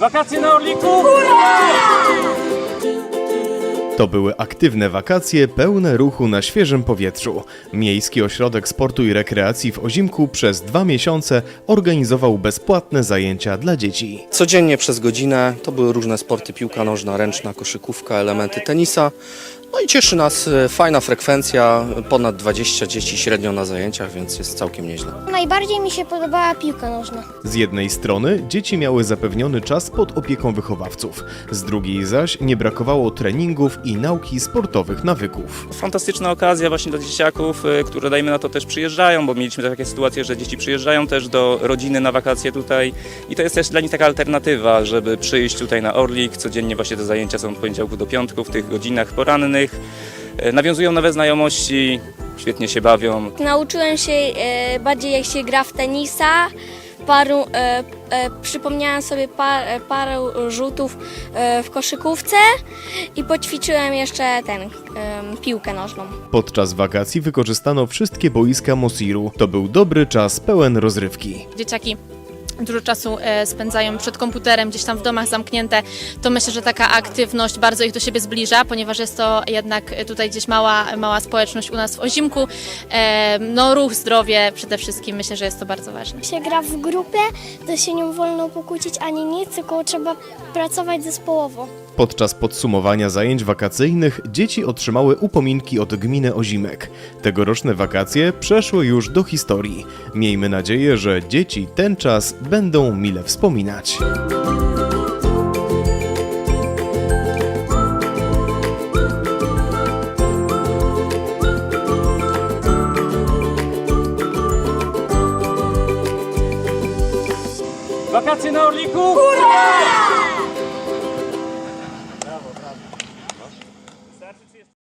Wakacje na Orliku! To były aktywne wakacje pełne ruchu na świeżym powietrzu. Miejski Ośrodek Sportu i Rekreacji w Ozimku przez dwa miesiące organizował bezpłatne zajęcia dla dzieci. Codziennie przez godzinę to były różne sporty, piłka nożna, ręczna, koszykówka, elementy tenisa. No i cieszy nas e, fajna frekwencja, ponad 20 dzieci średnio na zajęciach, więc jest całkiem nieźle. Najbardziej mi się podobała piłka nożna. Z jednej strony dzieci miały zapewniony czas pod opieką wychowawców, z drugiej zaś nie brakowało treningów i nauki sportowych nawyków. Fantastyczna okazja właśnie dla dzieciaków, y, które dajmy na to też przyjeżdżają, bo mieliśmy takie sytuacje, że dzieci przyjeżdżają też do rodziny na wakacje tutaj i to jest też dla nich taka alternatywa, żeby przyjść tutaj na Orlik. Codziennie właśnie te zajęcia są od poniedziałku do piątku w tych godzinach porannych. Y, Nawiązują nowe znajomości, świetnie się bawią. Nauczyłem się e, bardziej jak się gra w tenisa. Paru, e, e, przypomniałem sobie par, e, parę rzutów e, w koszykówce i poćwiczyłem jeszcze ten, em, piłkę nożną. Podczas wakacji wykorzystano wszystkie boiska Mosiru. To był dobry czas pełen rozrywki. dzieciaki dużo czasu e, spędzają przed komputerem, gdzieś tam w domach zamknięte, to myślę, że taka aktywność bardzo ich do siebie zbliża, ponieważ jest to jednak tutaj gdzieś mała, mała społeczność u nas w Ozimku. E, No ruch, zdrowie przede wszystkim, myślę, że jest to bardzo ważne. się gra w grupie, to się nie wolno pokłócić ani nic, tylko trzeba pracować zespołowo. Podczas podsumowania zajęć wakacyjnych dzieci otrzymały upominki od gminy Ozimek. Tegoroczne wakacje przeszły już do historii. Miejmy nadzieję, że dzieci ten czas będą mile wspominać. Wakacje na Orliku! Hurra!